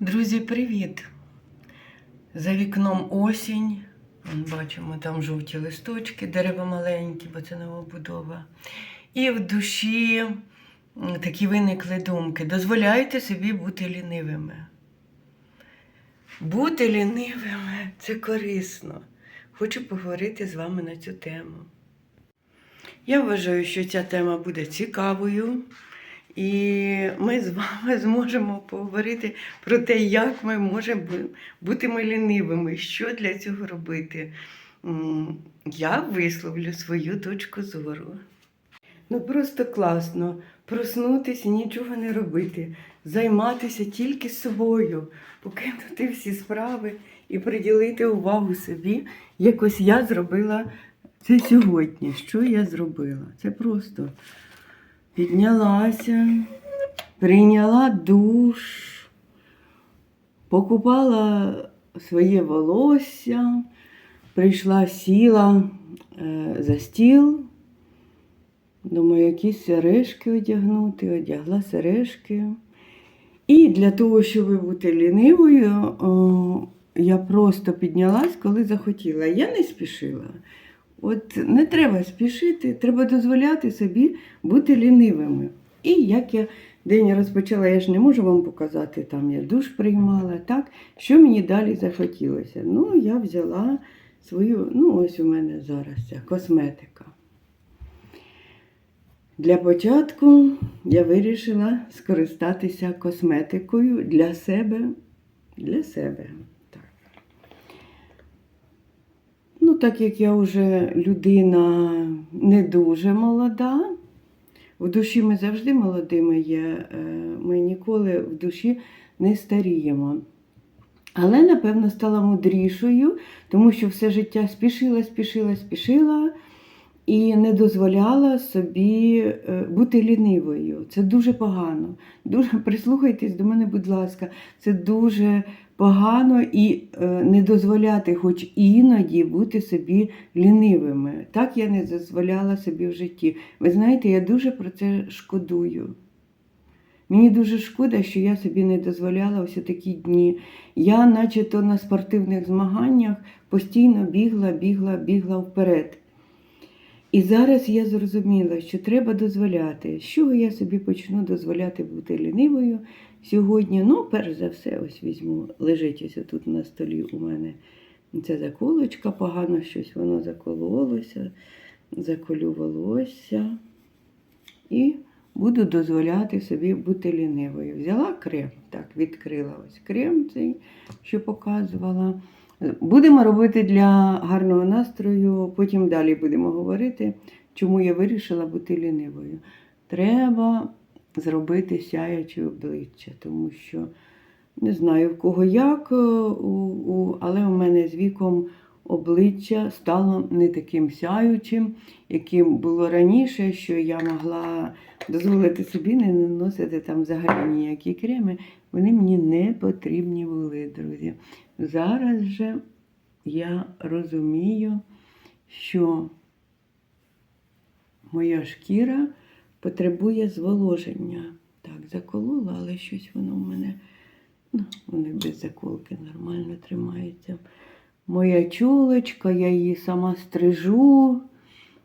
Друзі, привіт! За вікном осінь. Бачимо там жовті листочки, дерева маленькі, бо це новобудова. І в душі такі виникли думки. Дозволяйте собі бути лінивими. Бути лінивими це корисно. Хочу поговорити з вами на цю тему. Я вважаю, що ця тема буде цікавою. І ми з вами зможемо поговорити про те, як ми можемо бути ми лінивими, що для цього робити. Я висловлю свою точку зору. Ну просто класно проснутися нічого не робити, займатися тільки собою, покинути всі справи і приділити увагу собі. Якось я зробила це сьогодні. Що я зробила? Це просто піднялася, прийняла душ, покупала своє волосся, прийшла, сіла е, за стіл. Думаю, якісь сережки одягнути, одягла сережки. І для того, щоб бути лінивою, я просто піднялась, коли захотіла. Я не спішила. От не треба спішити, треба дозволяти собі бути лінивими. І як я день розпочала, я ж не можу вам показати, там я душ приймала, так, що мені далі захотілося. Ну, я взяла свою, ну, ось у мене зараз ця косметика. Для початку я вирішила скористатися косметикою для себе. Для себе. Так. Як я вже людина не дуже молода, в душі ми завжди молодими є, е, ми ніколи в душі не старіємо. Але, напевно, стала мудрішою, тому що все життя спішила, спішила, спішила і не дозволяла собі е, бути лінивою. Це дуже погано. Дуже прислухайтесь до мене, будь ласка, це дуже погано і е, не дозволяти, хоч іноді бути собі лінивими. Так я не дозволяла собі в житті. Ви знаєте, я дуже про це шкодую. Мені дуже шкода, що я собі не дозволяла ось такі дні. Я, наче то на спортивних змаганнях, постійно бігла, бігла, бігла вперед. І зараз я зрозуміла, що треба дозволяти. З чого я собі почну дозволяти бути лінивою сьогодні? Ну, перш за все, ось візьму, лежить ось тут на столі у мене ця заколочка, погано щось воно закололося, заколю волосся. І буду дозволяти собі бути лінивою. Взяла крем, так, відкрила ось крем цей, що показувала. Будемо робити для гарного настрою, потім далі будемо говорити, чому я вирішила бути лінивою. Треба зробити сяяче обличчя, тому що не знаю в кого як, е, але у мене з віком обличчя стало не таким сяючим, яким було раніше, що я могла дозволити собі не наносити там взагалі ніякі креми. Вони мені не потрібні були, друзі. Зараз же я розумію, що моя шкіра потребує зволоження. Так, заколола, але щось воно в мене, ну, вони без заколки нормально тримається. Моя чулочка, я її сама стрижу.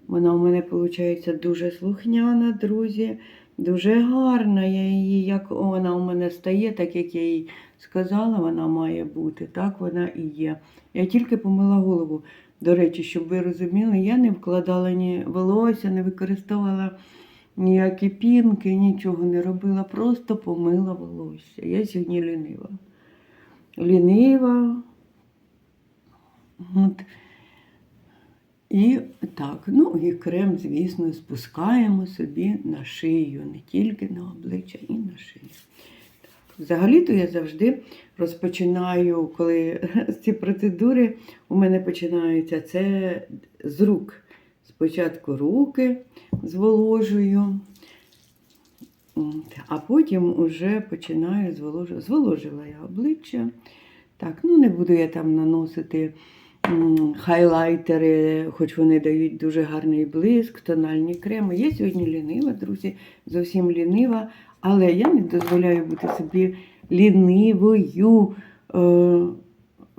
Вона у мене, виходить, дуже слухняна, друзі. Дуже гарна. Я її, як вона у мене стає, так як я їй сказала, вона має бути. Так вона і є. Я тільки помила голову. До речі, щоб ви розуміли, я не вкладала ні волосся, не використовувала ніякі пінки, нічого не робила, просто помила волосся. Я сьогодні лінива. Лінива. От. І так, ну і крем, звісно, спускаємо собі на шию, не тільки на обличчя, і на шию. Взагалі-то я завжди розпочинаю, коли ці процедури у мене починаються це з рук. Спочатку руки зволожую, а потім вже починаю зволожувати. Зволожила я обличчя. Так, ну не буду я там наносити хайлайтери, хоч вони дають дуже гарний блиск, тональні креми. Я сьогодні лінива, друзі, зовсім лінива, але я не дозволяю бути собі лінивою е,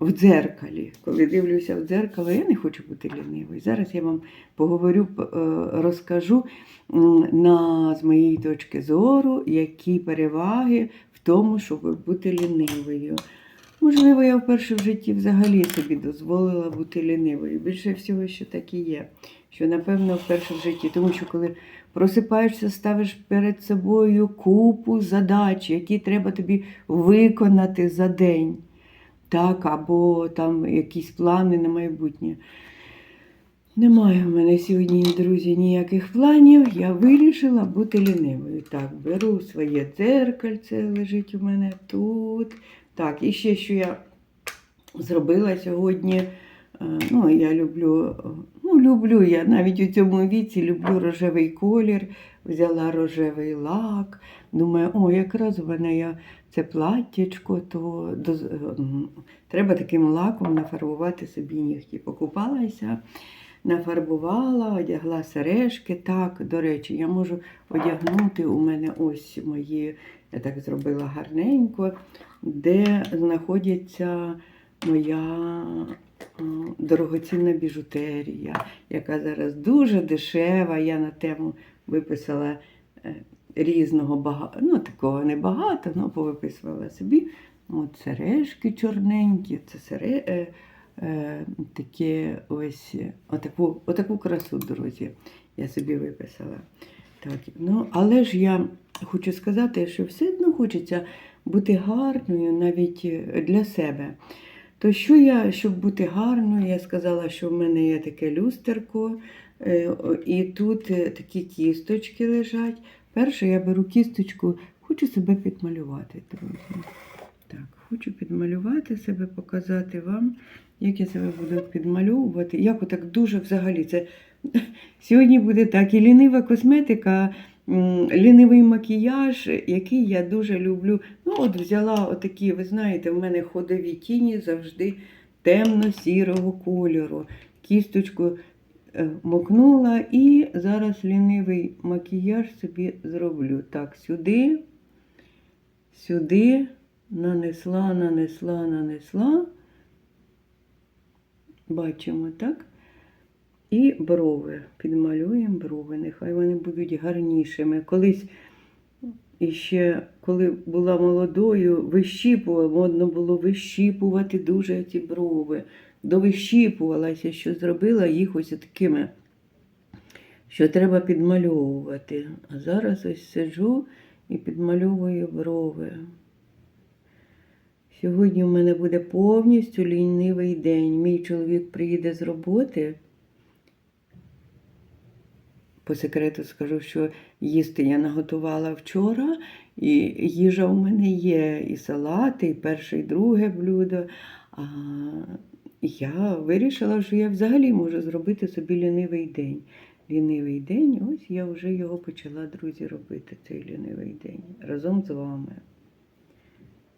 в дзеркалі. Коли дивлюся в дзеркало, я не хочу бути лінивою. Зараз я вам поговорю, е, розкажу на, з моєї точки зору, які переваги в тому, щоб бути лінивою. Можливо, я вперше в житті взагалі собі дозволила бути лінивою. Більше всього, що так і є. Що, напевно, вперше в житті. Тому що коли просипаєшся, ставиш перед собою купу задач, які треба тобі виконати за день. Так, або там якісь плани на майбутнє. Немає в мене сьогодні, друзі, ніяких планів. Я вирішила бути лінивою. Так, беру своє дзеркальце, лежить у мене тут. Так, і ще що я зробила сьогодні. Е, Ну, я люблю, е, ну, люблю я навіть у цьому віці люблю рожевий колір. Взяла рожевий лак. Думаю, о, якраз у мене я це платтячко, то доз- треба таким лаком нафарбувати собі нігті. Покупалася, нафарбувала, одягла сережки. Так, до речі, я можу одягнути у мене ось мої, я так зробила гарненько, де знаходиться моя е, дорогоцінна біжутерія, яка зараз дуже дешева. Я на тему виписала е, різного багато, ну такого небагато, але повиписувала собі. От сережки чорненькі, це сере, е, е, таке ось отаку, отаку красу, друзі, я собі виписала. Так, ну, але ж я хочу сказати, що все одно хочеться бути гарною навіть е, для себе. То що я, щоб бути гарною, я сказала, що в мене є таке люстерко, е, і тут е, такі кісточки лежать. Перше я беру кісточку, хочу себе підмалювати, друзі. Так, хочу підмалювати себе, показати вам, як я себе буду підмальовувати. Як отак дуже взагалі це сьогодні буде так. І лінива косметика, лінивий макіяж, який я дуже люблю. Ну, от взяла отакі, ви знаєте, в мене ходові тіні завжди темно-сірого кольору. Кісточку е, мокнула і зараз лінивий макіяж собі зроблю. Так, сюди, сюди нанесла, нанесла, нанесла. Бачимо, так? І брови. Підмалюємо брови. Нехай вони будуть гарнішими. Колись іще, коли була молодою, вищіпувала, модно було вищіпувати дуже ці брови. Довищіпувалася, що зробила їх ось такими, що треба підмальовувати. А зараз ось сиджу і підмальовую брови. Сьогодні в мене буде повністю лінивий день. Мій чоловік приїде з роботи. По секрету скажу, що їсти я наготувала вчора, і їжа у мене є, і салати, і перше, і друге блюдо. А я вирішила, що я взагалі можу зробити собі лінивий день. Лінивий день, ось я вже його почала, друзі, робити, цей лінивий день разом з вами.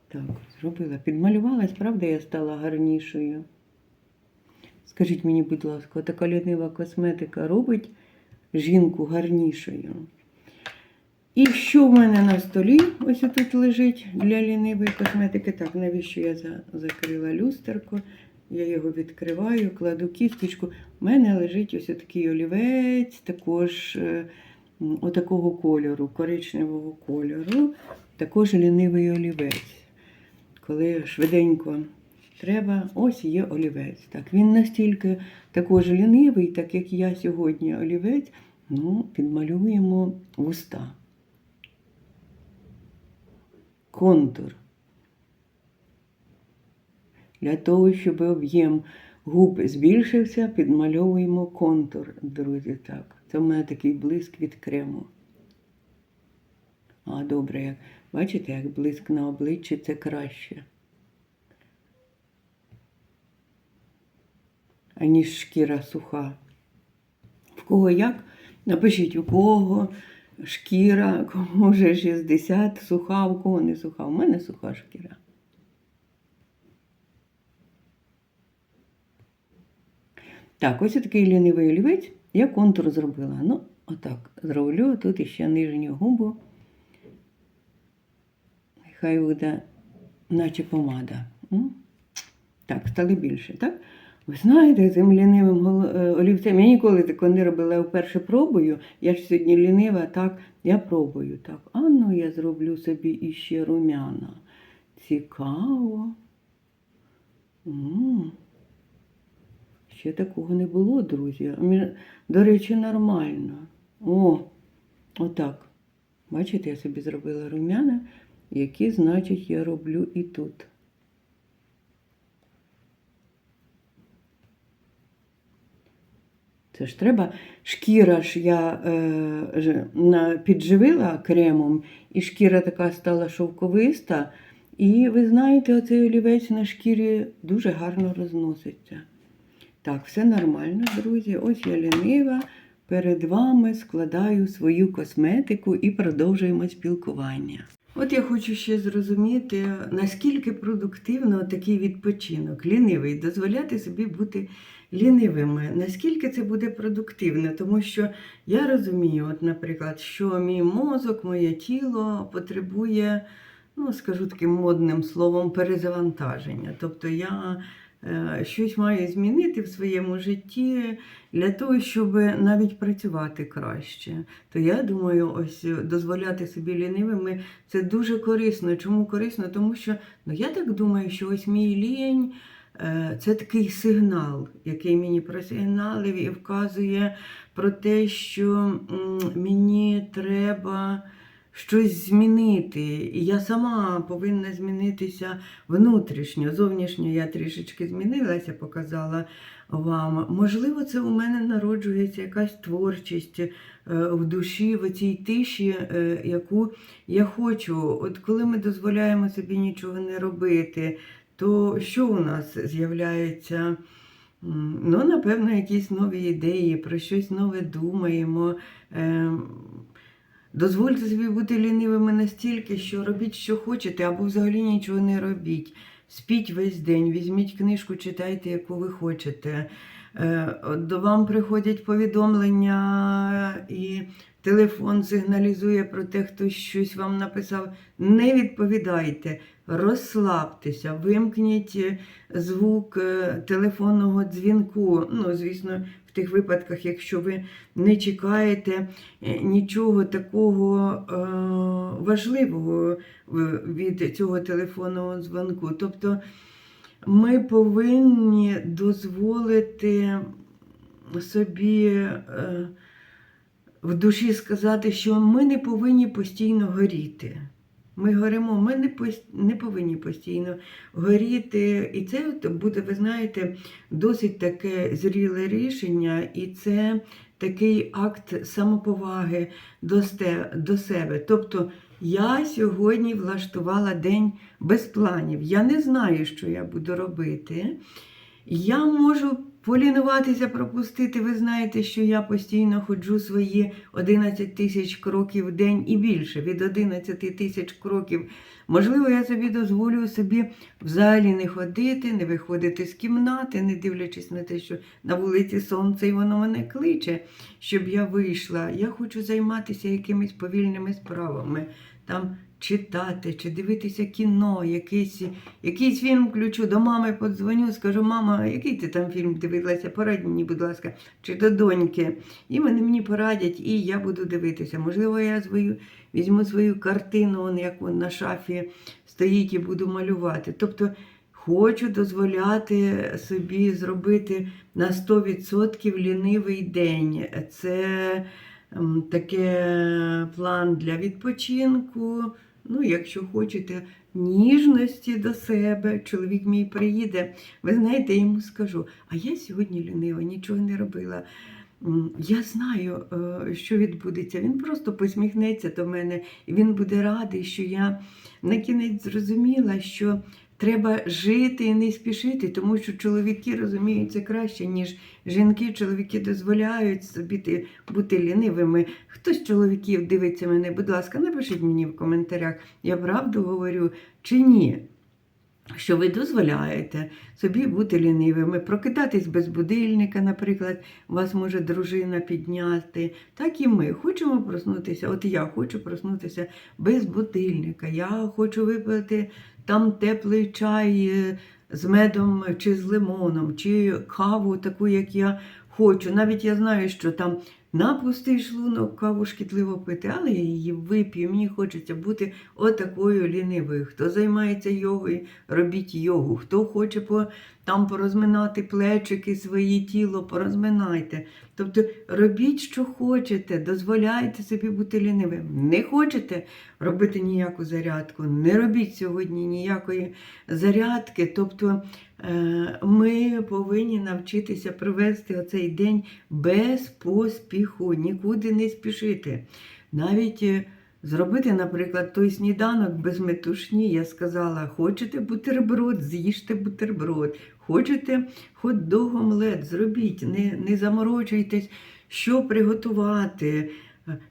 Так, зробила. Підмалювалась, правда, я стала гарнішою. Скажіть мені, будь ласка, така лінива косметика робить жінку гарнішою. І що в мене на столі? Ось тут лежить для лінивої косметики. Так, навіщо я за- закрила люстерко? Я його відкриваю, кладу кісточку. У мене лежить ось такий олівець, також е, отакого кольору, коричневого кольору, також лінивий олівець. Коли швиденько треба, ось є олівець. Так, він настільки також лінивий, так як я сьогодні олівець, ну, підмалюємо вуста. Контур. Для того, щоб об'єм губ збільшився, підмальовуємо контур, друзі. Так. Це в мене такий блиск від крему. А, добре, як бачите, як блиск на обличчі це краще. Аніж шкіра суха. В кого як? Напишіть, у кого шкіра, кому вже 60, суха, у кого не суха. У мене суха шкіра. Так, ось такий лінивий олівець. Я контур зробила. Ну, отак. Зроблю тут іще нижню губу. Нехай буде наче помада. Так, стали більше, так? Ви знаєте, цим лінивим е, олівцем. Я ніколи такого не робила, я вперше пробую. Я ж сьогодні лінива, так, я пробую. Так. А ну я зроблю собі іще румяна. Цікаво. М. Ще такого не було, друзі. До речі, нормально. О, отак. Бачите, я собі зробила румяна, які, значить, я роблю і тут. Це ж треба. Шкіра ж я е, підживила кремом, і шкіра така стала шовковиста. І ви знаєте, оцей олівець на шкірі дуже гарно розноситься. Так, все нормально, друзі. Ось я лінива. Перед вами складаю свою косметику і продовжуємо спілкування. От я хочу ще зрозуміти, наскільки продуктивно такий відпочинок, лінивий, дозволяти собі бути лінивими. Наскільки це буде продуктивно? Тому що я розумію, от, наприклад, що мій мозок, моє тіло потребує, ну, скажу таким модним словом, перезавантаження. Тобто я е, щось маю змінити в своєму житті для того, щоб навіть працювати краще. То я думаю, ось дозволяти собі лінивими це дуже корисно. Чому корисно? Тому що ну, я так думаю, що ось мій лінь. Е, Це такий сигнал, який мені просигналив і вказує про те, що мені треба щось змінити. І я сама повинна змінитися внутрішньо. Зовнішньо я трішечки змінилася, показала вам. Можливо, це у мене народжується якась творчість е, в душі, в цій тиші, е, яку я хочу. От коли ми дозволяємо собі нічого не робити, то що у нас з'являється? Ну, напевно, якісь нові ідеї, про щось нове думаємо. Ем, Дозвольте собі бути лінивими настільки, що робіть, що хочете, або взагалі нічого не робіть. Спіть весь день, візьміть книжку, читайте, яку ви хочете. Е, До вам приходять повідомлення, і телефон сигналізує про те, хтось щось вам написав. Не відповідайте, розслабтеся, вимкніть е, звук е, телефонного дзвінку. Ну, звісно, в тих випадках, якщо ви не чекаєте е, нічого такого важливого від цього телефонного дзвонку. Тобто ми повинні дозволити собі в душі сказати, що ми не повинні постійно горіти. Ми горимо, ми не, не повинні постійно горіти. І це буде, ви знаєте, досить таке зріле рішення, і це такий акт самоповаги до, до себе. Тобто я сьогодні влаштувала день без планів. Я не знаю, що я буду робити. Я можу полінуватися, пропустити. Ви знаєте, що я постійно ходжу свої 11 тисяч кроків в день і більше від 11 тисяч кроків. Можливо, я собі дозволю собі взагалі не ходити, не виходити з кімнати, не дивлячись на те, що на вулиці сонце і воно мене кличе, щоб я вийшла. Я хочу займатися якимись повільними справами. Там читати чи дивитися кіно, якийсь, якийсь фільм включу, до мами подзвоню, скажу, мама, який ти там фільм дивилася, порадь мені, будь ласка, чи до доньки. І вони мені порадять, і я буду дивитися. Можливо, я свою, візьму свою картину, он, як вон на шафі стоїть і буду малювати. Тобто хочу дозволяти собі зробити на 100% лінивий день. Це таке план для відпочинку. Ну, якщо хочете ніжності до себе, чоловік мій приїде, ви знаєте, я йому скажу, а я сьогодні лінива, нічого не робила. Я знаю, е, що відбудеться. Він просто посміхнеться до мене, і він буде радий, що я на кінець зрозуміла, що треба жити і не спішити, тому що чоловіки розуміють це краще, ніж жінки. Чоловіки дозволяють собі бути лінивими. Хтось з чоловіків дивиться мене, будь ласка, напишіть мені в коментарях, я правду говорю чи ні. Що ви дозволяєте собі бути лінивими, прокидатись без будильника, наприклад, вас може дружина підняти. Так і ми хочемо проснутися. От я хочу проснутися без будильника. Я хочу випити там теплий чай е, з медом чи з лимоном, чи каву, таку, як я хочу. Навіть я знаю, що там на пустий шлунок каву шкідливо пити, але я її вип'ю. Мені хочеться бути отакою лінивою. Хто займається йогою, робіть йогу. Хто хоче по, там порозминати плечики, своє тіло, порозминайте. Тобто робіть, що хочете, дозволяйте собі бути лінивим. Не хочете робити ніяку зарядку, не робіть сьогодні ніякої зарядки. Тобто ми повинні навчитися провести оцей день без поспіху, нікуди не спішити. Навіть е, зробити, наприклад, той сніданок без метушні, я сказала, хочете бутерброд, з'їжте бутерброд, хочете хот-дог омлет, зробіть, не, не заморочуйтесь, що приготувати.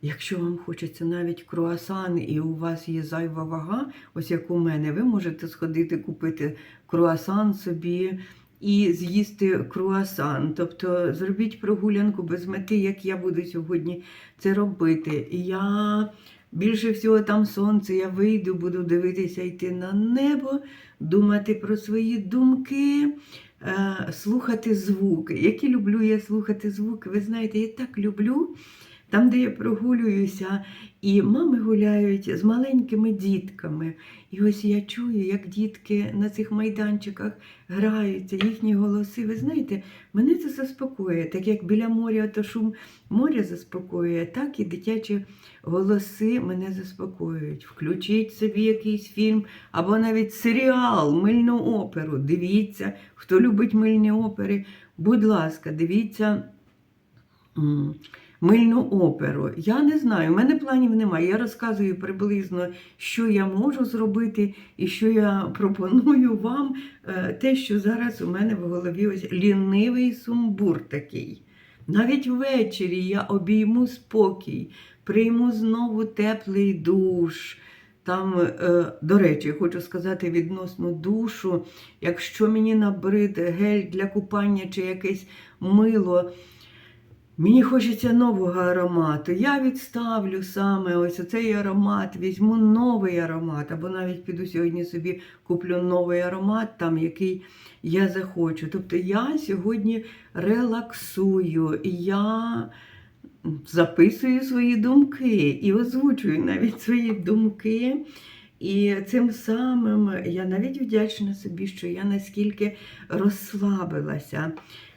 Якщо вам хочеться навіть круасан і у вас є зайва вага, ось як у мене, ви можете сходити купити круасан собі і з'їсти круасан. Тобто зробіть прогулянку без мети, як я буду сьогодні це робити. Я більше всього там сонце, я вийду, буду дивитися йти на небо, думати про свої думки. е, Слухати звуки. Які люблю я слухати звуки. Ви знаєте, я так люблю там, де я прогулююся, і мами гуляють з маленькими дітками. І ось я чую, як дітки на цих майданчиках граються, їхні голоси. Ви знаєте, мене це заспокоює. Так як біля моря, то шум моря заспокоює, так і дитячі голоси мене заспокоюють. Включіть собі якийсь фільм або навіть серіал, мильну оперу. Дивіться, хто любить мильні опери. Будь ласка, дивіться. Мильну оперу. Я не знаю, у мене планів немає. Я розказую приблизно, що я можу зробити і що я пропоную вам. Е, Те, що зараз у мене в голові ось лінивий сумбур такий. Навіть ввечері я обійму спокій, прийму знову теплий душ. Там, е, до речі, хочу сказати відносно душу, якщо мені набрид гель для купання чи якесь мило, Мені хочеться нового аромату. Я відставлю саме ось цей аромат, візьму новий аромат, або навіть піду сьогодні собі куплю новий аромат, там, який я захочу. Тобто я сьогодні релаксую, і я записую свої думки і озвучую навіть свої думки. І цим самим я навіть вдячна собі, що я наскільки розслабилася.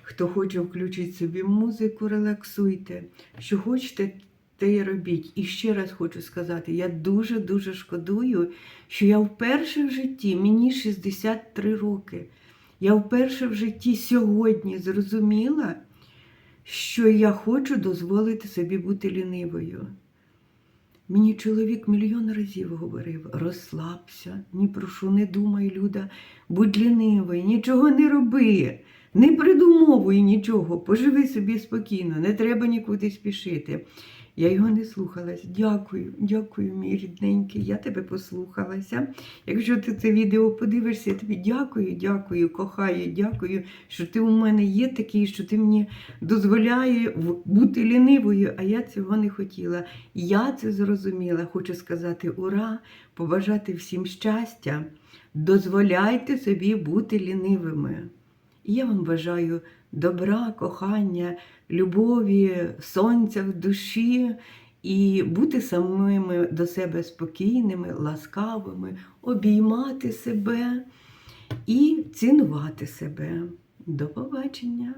Хто хоче включити собі музику, релаксуйте. Що хочете, те й робіть. І ще раз хочу сказати: я дуже-дуже шкодую, що я вперше в житті, мені 63 роки, я вперше в житті сьогодні зрозуміла, що я хочу дозволити собі бути лінивою. Мені чоловік мільйон разів говорив: розслабся, ні про що не думай, Люда, будь лінивий, нічого не роби. Не придумовуй нічого, поживи собі спокійно, не треба нікуди спішити. Я його не слухалась. Дякую, дякую, мій рідненький. Я тебе послухалася. Якщо ти це відео подивишся, я тобі дякую, дякую, кохаю, дякую, що ти у мене є такий, що ти мені дозволяє бути лінивою, а я цього не хотіла. Я це зрозуміла. Хочу сказати ура, побажати всім щастя. Дозволяйте собі бути лінивими. Я вам бажаю добра, кохання, любові, сонця в душі і бути самими до себе спокійними, ласкавими, обіймати себе і цінувати себе. До побачення!